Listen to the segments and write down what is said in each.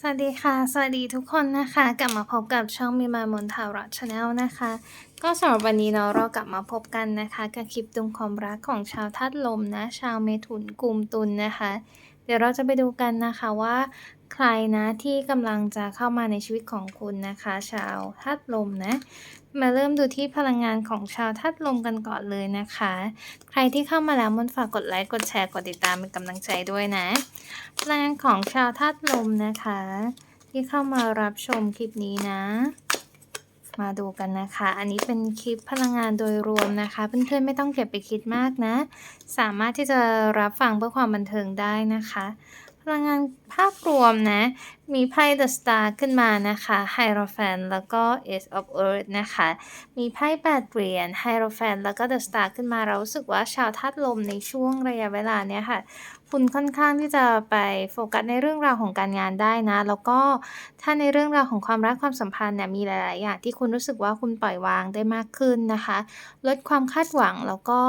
สวัสดีค่ะ สวัสดีทุกคนนะคะ กลับมาพบกับช่องมีมามนทาร์ชาแนลนะคะ ก็สำหรับวันนี้เนาะเรากลับมาพบกันนะคะ กับคลิปดวงความรักของชาวธาตุลมนะ ชาวเมถุนกลุ่มตุลนะคะ เดี๋ยวเราจะไปดูกันนะคะว่าใครนะที่กำลังจะเข้ามาในชีวิตของคุณนะคะ ชาวธาตุลมนะ มาเริ่มดูที่พลังงานของชาวธาตุลมกันก่อนเลยนะคะ ใครที่เข้ามาแล้วมันฝากกดไลค์กดแชร์กดติดตามเป็นกำลังใจด้วยนะพลังงานของชาวธาตุลมนะคะ ที่เข้ามารับชมคลิปนี้นะ มาดูกันนะคะ อันนี้เป็นคลิปพลังงานโดยรวมนะคะ เพื่อนๆไม่ต้องเก็บไปคิดมากนะ สามารถที่จะรับฟังเพื่อความบันเทิงได้นะคะ ลังงานภาพรวมนะ มีไพ่ The Star ขึ้นมานะคะ Hierophant แล้วก็ Ace of Earth นะคะ มีไพ่แปดเหรียญ Hierophant แล้วก็ The Star ขึ้นมา เรารู้สึกว่าชาวธาตุลมในช่วงระยะเวลาเนี้ยค่ะ คุณค่อนข้างที่จะไปโฟกัสในเรื่องราวของการงานได้นะ แล้วก็ถ้าในเรื่องราวของความรักความสัมพันธ์เนี่ย มีหลาย ๆ อย่างที่คุณรู้สึกว่าคุณปล่อยวางได้มากขึ้นนะคะ ลดความคาดหวังแล้วก็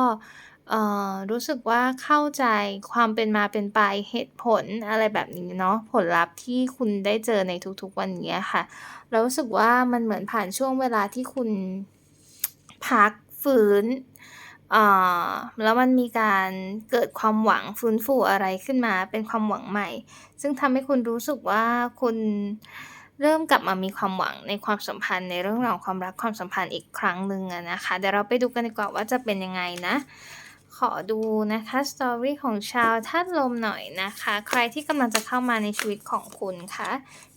เอ่อ รู้สึกว่าเข้าใจความเป็นมาเป็นไป เหตุผลอะไรแบบนี้เนาะ ผลลัพธ์ที่คุณได้เจอในทุก ๆ วันเนี้ยค่ะเรารู้สึกว่ามันเหมือนผ่านช่วงเวลาที่คุณ พักฟื้นอ่าแล้วมันมีการเกิดความหวังฟื้นฟูอะไรขึ้นมา เป็นความหวังใหม่ ซึ่งทำให้คุณรู้สึกว่าคุณเริ่มกลับมามีความหวังในความสัมพันธ์ ในเรื่องราวความรักความสัมพันธ์อีกครั้งหนึ่งอะนะคะ เดี๋ยวเราไปดูกันดีกว่าว่าจะเป็นยังไงนะ ขอดูนะคะสตอรี่ของชาวธาตุลมหน่อยนะคะ ใครที่กำลังจะเข้ามาในชีวิตของคุณคะ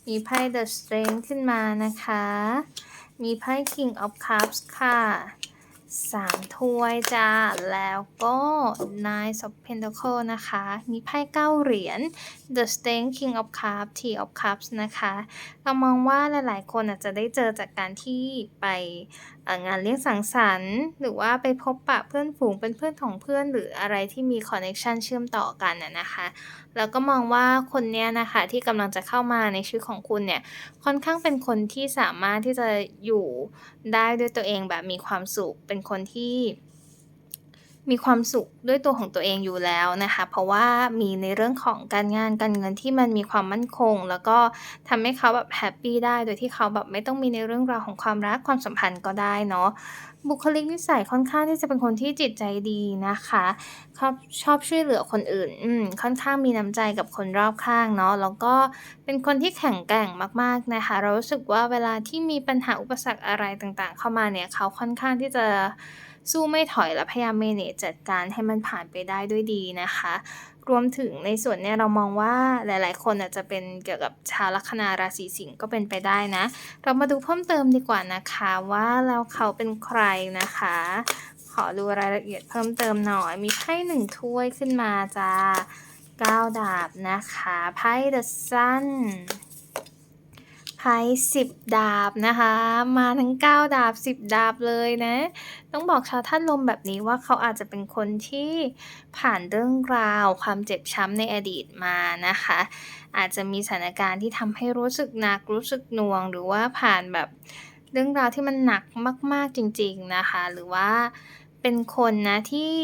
มีไพ่ The Strength ขึ้นมานะคะ มีไพ่ King of Cups ค่ะ สามถ้วยจ้า แล้วก็ Nine of Pentacles นะคะ มีไพ่เก้าเหรียญ The Strength King of Cups Tea of Cups นะคะ เรามองว่าหลายๆ คนอาจจะได้เจอจากการที่ไปงานเลี้ยงสังสรรค์ หรือว่าไปพบปะเพื่อนฝูงเป็นเพื่อนของเพื่อน หรืออะไรที่มีคอนเน c t ชันเชื่อมต่อกันนะคะแล้วก็มองว่าคนเนี้ยนะคะที่กำลังจะเข้ามาในชีวิตของคุณเนี่ยค่อนข้างเป็นคนที่สามารถที่จะอยู่ได้ด้วยตัวเองแบบมีความสุข เป็นคนที่ มีความสุขด้วยตัวของตัวเองอยู่แล้วนะคะ เพราะว่ามีในเรื่องของการงานการเงินที่มันมีความมั่นคง แล้วก็ทำให้เขาแบบแฮปปี้ได้ โดยที่เขาแบบไม่ต้องมีในเรื่องราวของความรักความสัมพันธ์ก็ได้เนาะบุคลิกนิสัยค่อนข้างที่จะเป็นคนที่จิตใจดีนะคะชอบชอบช่วยเหลือคนอื่นอืมค่อนข้างมีน้ำใจกับคนรอบข้างเนาะแล้วก็เป็นคนที่แข็งแกร่งมากๆนะคะ เรารู้สึกว่าเวลาที่มีปัญหาอุปสรรคอะไรต่างๆ เข้ามาเนี่ยเขาค่อนข้างที่จะ สู้ไม่ถอยและพยายาม manage จัดการให้มันผ่านไปได้ด้วยดีนะคะ รวมถึงในส่วนเนี้ยเรามองว่าหลาย ๆ คนอาจจะเป็นเกี่ยวกับชาวลัคนาราศีสิงห์ก็เป็นไปได้นะ เรามาดูเพิ่มเติมดีกว่านะคะว่าแล้วเขาเป็นใครนะคะ ขอดูรายละเอียดเพิ่มเติมหน่อย มีไพ่หนึ่งถ้วยขึ้นมาจ้าก้าดาบนะคะไพ่ The Sun ไพ่สิบดาบนะคะ มาทั้ง 9 ดาบ 10 ดาบเลยนะ ต้องบอกชาวท่านลมแบบนี้ว่าเขาอาจจะเป็นคนที่ผ่านเรื่องราวความเจ็บช้ำในอดีตมานะคะ อาจจะมีสถานการณ์ที่ทำให้รู้สึกหนักรู้สึกหน่วง หรือว่าผ่านแบบเรื่องราวที่มันหนักมาก ๆจริง ๆนะคะ หรือว่าเป็นคนนะที่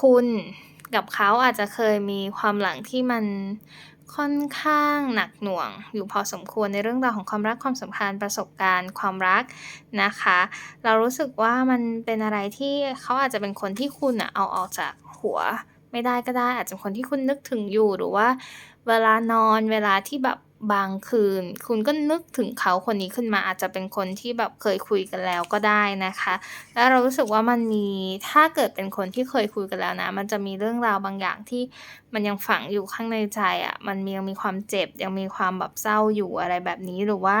คุณกับเขาอาจจะเคยมีความหลังที่มัน ค่อนข้างหนักหน่วง อยู่พอสมควรในเรื่องราวของความรักความสัมพันธ์ประสบการณ์ความรักนะคะ เรารู้สึกว่ามันเป็นอะไรที่เขาอาจจะเป็นคนที่คุณอะเอาออกจากหัวไม่ได้ก็ได้อาจจะเป็นคนที่คุณนึกถึงอยู่หรือว่า เวลานอนเวลาที่แบบ บางคืน คุณก็นึกถึงเขาคนนี้ขึ้นมาอาจจะเป็นคนที่แบบเคยคุยกันแล้วก็ได้นะคะ แล้วเรารู้สึกว่ามันมีถ้าเกิดเป็นคนที่เคยคุยกันแล้วนะ มันจะมีเรื่องราวบางอย่างที่มันยังฝังอยู่ข้างในใจอะ่ะ มันยังมีความเจ็บยังมีความแบบเศร้าอยู่อะไรแบบนี้หรือว่า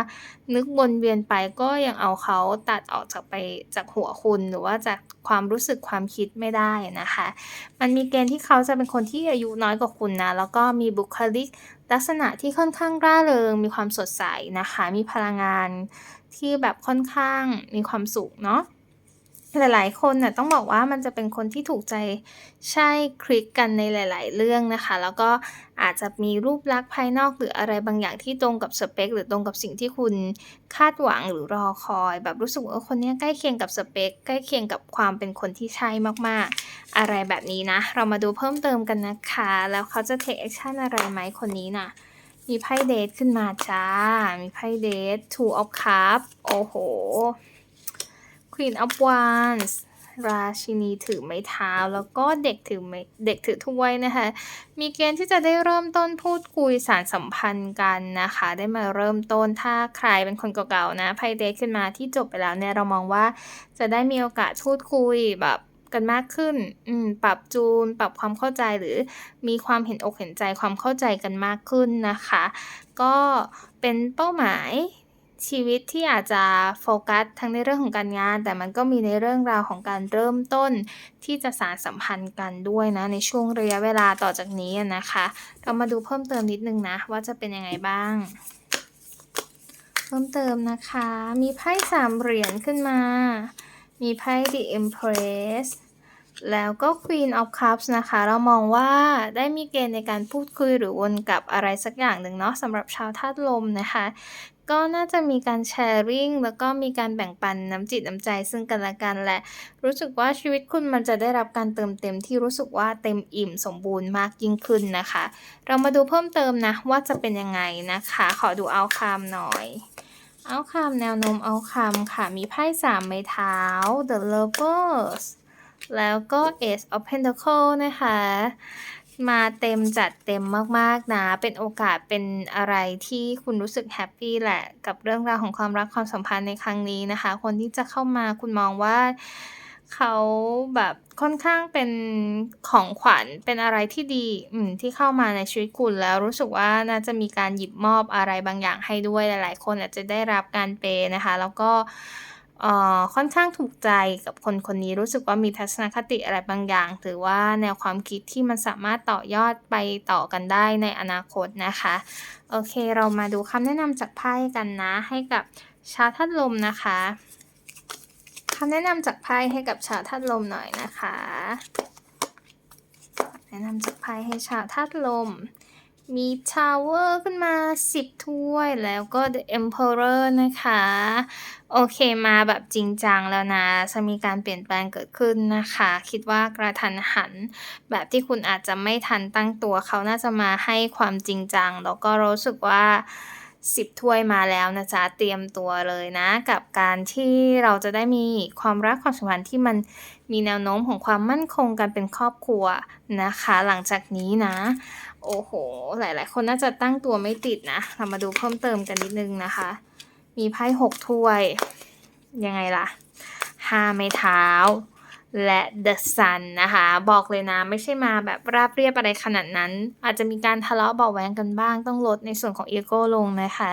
นึกวนเวียนไปก็ยังเอาเขาตัดออกจากไปจากหัวคุณหรือว่าจากความรู้สึกความคิดไม่ได้นะคะ มันมีเกณฑ์ที่เขาจะเป็นคนที่อายุน้อยกว่าคุณนะแล้วก็มีบุคลิกลักษณะที่ค่อนข้างร่าเริง มีความสดใสนะคะ มีพลังงานที่แบบค่อนข้างมีความสุขเนาะ หลาย ๆ คนน่ะต้องบอกว่ามันจะเป็นคนที่ถูกใจใช่คลิกกันในหลาย ๆ เรื่องนะคะ แล้วก็อาจจะมีรูปลักษณ์ภายนอกหรืออะไรบางอย่างที่ตรงกับสเปคหรือตรงกับสิ่งที่คุณคาดหวังหรือรอคอย แบบรู้สึกว่าคนนี้ใกล้เคียงกับสเปคใกล้เคียงกับความเป็นคนที่ใช่มาก ๆ อะไรแบบนี้นะ เรามาดูเพิ่มเติมกันนะคะ แล้วเขาจะ take action อะไรไหมคนนี้น่ะมีไพ่เดทขึ้นมาจ้า มีไพ่เดท two of cups โอ้โห queen of wands ราชินีถือไม้เท้า แล้วก็เด็กถือไม้เด็กถือถ้วยนะคะ มีเกณฑ์ที่จะได้เริ่มต้นพูดคุยสารสัมพันธ์กันนะคะ ได้มาเริ่มต้นถ้าใครเป็นคนเก่าๆนะไพ่เดทขึ้นมาที่จบไปแล้วเนี่ยเรามองว่าจะได้มีโอกาสพูดคุยแบบกันมากขึ้น อืม ปรับจูน ปรับความเข้าใจหรือมีความเห็นอกเห็นใจความเข้าใจกันมากขึ้นนะคะ ก็เป็นเป้าหมาย ชีวิตที่อาจจะโฟกัสทั้งในเรื่องของการงาน แต่มันก็มีในเรื่องราวของการเริ่มต้น ที่จะสานสัมพันธ์กันด้วยนะ ในช่วงระยะเวลาต่อจากนี้นะคะ เรามาดูเพิ่มเติมนิดนึงนะ ว่าจะเป็นยังไงบ้าง เพิ่มเติมนะคะ มีไพ่สามเหรียญขึ้นมา มีไพ่ The Empress แล้วก็ Queen of Cups นะคะ เรามองว่าได้มีเกณฑ์ในการพูดคุยหรือวนกับอะไรสักอย่างหนึ่งเนาะสำหรับชาวธาตุลมนะคะ ก็น่าจะมีการแชร์ริ่งแล้วก็มีการแบ่งปันน้ำจิตน้ำใจซึ่งกันและกันและ รู้สึกว่าชีวิตคุณมันจะได้รับการเติมเต็มที่รู้สึกว่าเต็มอิ่มสมบูรณ์มากยิ่งขึ้นนะคะ เรามาดูเพิ่มเติมนะว่าจะเป็นยังไงนะคะ ขอดูเอาคามหน่อยเอาคำแนวโน้มเอาคำค่ะมีไพ่สามไม้เท้า The Lovers แล้วก็ Ace of Pentacle นะคะ มาเต็มจัดเต็มมากๆนะ เป็นโอกาสเป็นอะไรที่คุณรู้สึกแฮปปี้แหละ กับเรื่องราวของความรักความสัมพันธ์ในครั้งนี้นะคะ คนที่จะเข้ามาคุณมองว่าเขาแบบค่อนข้างเป็นของขวัญเป็นอะไรที่ดีอืมที่เข้ามาในชีวิตคุณแล้วรู้สึกว่าน่าจะมีการหยิบมอบอะไรบางอย่างให้ด้วยหลาย ๆ คนอาจจะได้รับการเปย์นะคะ แล้วก็ ค่อนข้างถูกใจกับคนคนนี้รู้สึกว่ามีทัศนคติอะไรบางอย่าง หรือว่าแนวความคิดที่มันสามารถต่อยอดไปต่อกันได้ในอนาคตนะคะ โอเคเรามาดูคำแนะนำจากไพ่กันนะ ให้กับชาวธาตุลมนะคะคำแนะนำจากไพ่ให้กับชาวธาตุลมหน่อยนะคะ แนะนำจากไพ่ให้ชา วธาตุลมมี Tower ขึ้นมา 10 ถ้วยแล้วก็ The Emperor นะคะ โอเคมาแบบจริงจังแล้วนะ จะมีการเปลี่ยนแปลงเกิดขึ้นนะคะ คิดว่ากระทันหัน แบบที่คุณอาจจะไม่ทันตั้งตัวเขาน่าจะมาให้ความจริงจัง แล้วก็รู้สึกว่า10ถ้วยมาแล้วนะจ๊ะ เตรียมตัวเลยนะ กับการที่เราจะได้มีความรักความสัมพันธ์ที่มันมีแนวโน้มของความมั่นคงกันเป็นครอบครัวนะคะ หลังจากนี้นะ โอ้โห หลาย ๆ คนน่าจะตั้งตัวไม่ติดนะ เรามาดูเพิ่มเติมกันนิดนึงนะคะ มีไพ่หกถ้วย ยังไงล่ะห้าไม้เท้า และ The Sun นะคะ บอกเลยนะไม่ใช่มาแบบราบเรียบอะไรขนาดนั้น อาจจะมีการทะเลาะเบาแวงกันบ้างต้องลดในส่วนของอีโก้ลงนะคะ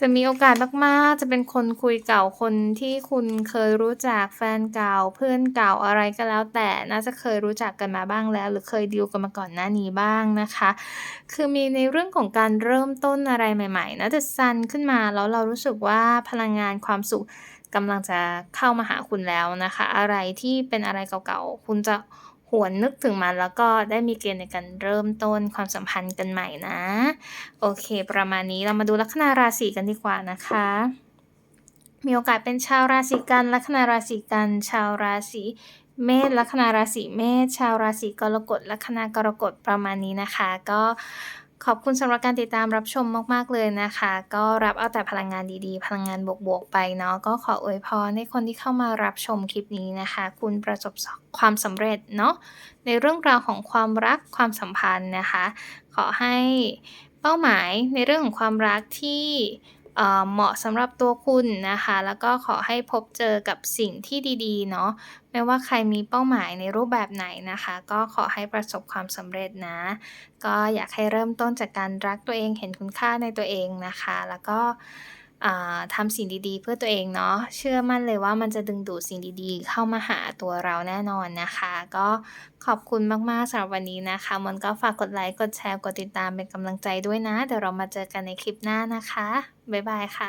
จะมีโอกาสมากๆ จะเป็นคนคุยเก่าคนที่คุณเคยรู้จักแฟนเก่าเพื่อนเก่าอะไรก็แล้ว แต่น่าจะเคยรู้จักกันมาบ้างแล้ว หรือเคยดีลกันมาก่อนหน้านี้บ้างนะคะ คือมีในเรื่องของการเริ่มต้นอะไรใหม่ๆนะ The Sun ขึ้นมาแล้วเรารู้สึกว่าพลังงานความสุข กำลังจะเข้ามาหาคุณแล้วนะคะ อะไรที่เป็นอะไรเก่าๆ คุณจะหวนนึกถึงมันแล้วก็ได้มีเกณฑ์ในการเริ่มต้นความสัมพันธ์กันใหม่นะ โอเค ประมาณนี้เรามาดูลัคนาราศีกันดีกว่านะคะ มีโอกาสเป็นชาวราศีกันลัคนาราศีกันชาวราศีเมษลัคนาราศีเมษชาวราศีกรกฎลัคนากรกฎประมาณนี้นะคะ ก็ ขอบคุณสำหรับการติดตามรับชมมาก ๆ เลยนะคะ ก็รับเอาแต่พลังงานดีๆ พลังงานบวก ๆ ไปเนาะก็ขออวยพรให้คนที่เข้ามารับชมคลิปนี้นะคะ คุณประสบความสำเร็จเนาะในเรื่องราวของความรักความสัมพันธ์นะคะ ขอให้เป้าหมายในเรื่องของความรักที่ เหมาะสำหรับตัวคุณนะคะ แล้วก็ขอให้พบเจอกับสิ่งที่ดีๆเนาะไม่ว่าใครมีเป้าหมายในรูปแบบไหนนะคะ ก็ขอให้ประสบความสำเร็จนะ ก็อยากให้เริ่มต้นจากการรักตัวเองเห็นคุณค่าในตัวเองนะคะ แล้วก็ทำสิ่งดีๆ เพื่อตัวเองเนาะ เชื่อมั่นเลยว่ามันจะดึงดูดสิ่งดีๆ เข้ามาหาตัวเราแน่นอนนะคะ ก็ขอบคุณมากๆสำหรับวันนี้นะคะมนก็ฝากกดไลค์ กดแชร์ กดติดตามเป็นกำลังใจด้วยนะ เดี๋ยวเรามาเจอกันในคลิปหน้านะคะ บ๊ายบายค่ะ